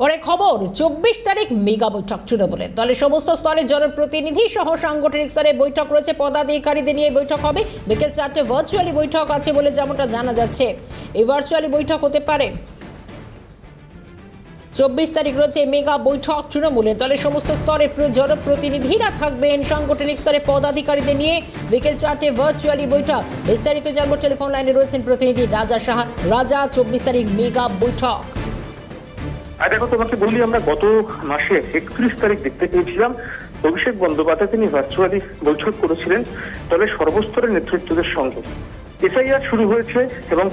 পরে খবর, চব্বিশ তারিখ মেগা বৈঠক তৃণমূলের। দলের সমস্ত স্তরের জনপ্রতিনিধি সহ সাংগঠনিক স্তরে বৈঠক রয়েছে। পদাধিকারীদের নিয়ে বৈঠক হবে। বিকেল চারটে ভার্চুয়ালি বৈঠক আছে বলে যেমনটা জানা যাচ্ছে। এই ভার্চুয়ালি বৈঠক হতে পারে। চব্বিশ তারিখ রয়েছে মেগা বৈঠক তৃণমূলের। দলের সমস্ত স্তরে জনপ্রতিনিধিরা থাকবেন। সাংগঠনিক স্তরে পদাধিকারীদের নিয়ে বিকেল চারটে ভার্চুয়ালি বৈঠক। বিস্তারিত জানব। টেলিফোন লাইনে রয়েছেন প্রতিনিধি রাজা সাহা। রাজা, চব্বিশ তারিখ মেগা বৈঠক। আর দেখো, তোমাকে বলি, আমরা গত মাসে একত্রিশ তারিখ দেখতে পেয়েছিলাম। অভিষেক বন্দ্যোপাধ্যায় তিনি ভার্চুয়ালি বৈঠক করেছিলেন সর্বস্তরের নেতৃত্বদের সঙ্গে। শুরু হয়েছে এবং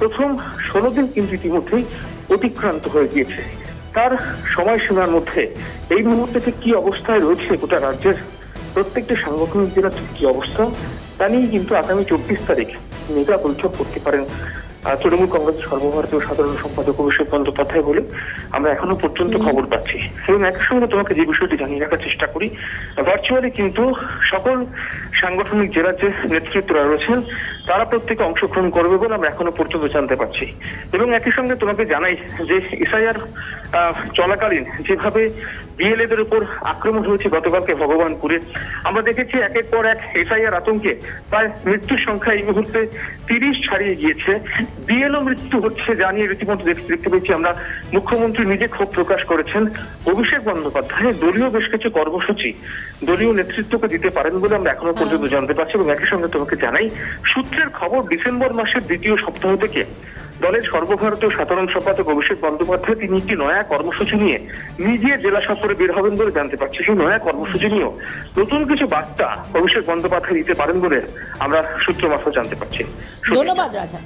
প্রথম ষোলো দিন কিন্তু ইতিমধ্যেই অতিক্রান্ত হয়ে গিয়েছে। তার সময়সীমার মধ্যে এই মুহূর্তে কি অবস্থায় রয়েছে গোটা রাজ্যের প্রত্যেকটি সাংগঠনিক জেলার কি অবস্থা, তা নিয়ে কিন্তু আগামী চব্বিশ তারিখ মেগা বৈঠক করতে পারেন তৃণমূল কংগ্রেসের সর্বভারতীয় সাধারণ সম্পাদক অভিষেক বন্দ্যোপাধ্যায় বলে আমরা এখনও পর্যন্ত খবর পাচ্ছি। এবং একই সঙ্গে তোমাকে যে বিষয়টি জানিয়ে রাখার চেষ্টা করি ভার্চুয়ালি কিন্তু সকল সাংগঠনিক জেলার যে নেতৃত্বরা রয়েছেন তারা প্রত্যেকে অংশগ্রহণ করবে বলে আমরা এখনও পর্যন্ত জানতে পারছি। এবং একই সঙ্গে তোমাকে জানাই যে এসআইআর চলাকালীন যেভাবে বিএলএদের উপর আক্রমণ হয়েছে গতকালকে ভগবানপুরে, আমরা দেখেছি একের পর এক এসআইআর আতঙ্কে প্রায় মৃত্যুর সংখ্যা এই মুহূর্তে তিরিশ ছাড়িয়ে গিয়েছে। বিএলও মৃত্যু হচ্ছে জানিয়ে রীতিমতো দেখতে পেয়েছি আমরা। মুখ্যমন্ত্রী নিজে ক্ষোভ প্রকাশ করেছেন। অভিষেক বন্দ্যোপাধ্যায় দলীয় বেশ কিছু কর্মসূচি দলীয় নেতৃত্বকে দিতে পারেন বলে আমরা এখনও পর্যন্ত জানতে পারছি এবং একই সঙ্গে তোমাকে জানাই সূত্রের খবর ডিসেম্বর মাসের দ্বিতীয় সপ্তাহ থেকে দলের সর্বভারতীয় সাধারণ সম্পাদক অভিষেক বন্দ্যোপাধ্যায় তিনি একটি নয়া কর্মসূচি নিয়ে নিজে জেলা সফরে বের হবেন বলে জানতে পারছি। সেই নয়া কর্মসূচি নিয়েও নতুন কিছু বার্তা অভিষেক বন্দ্যোপাধ্যায় দিতে পারেন বলে আমরা সূত্র মারফত জানতে পারছি। ধন্যবাদ রাজা।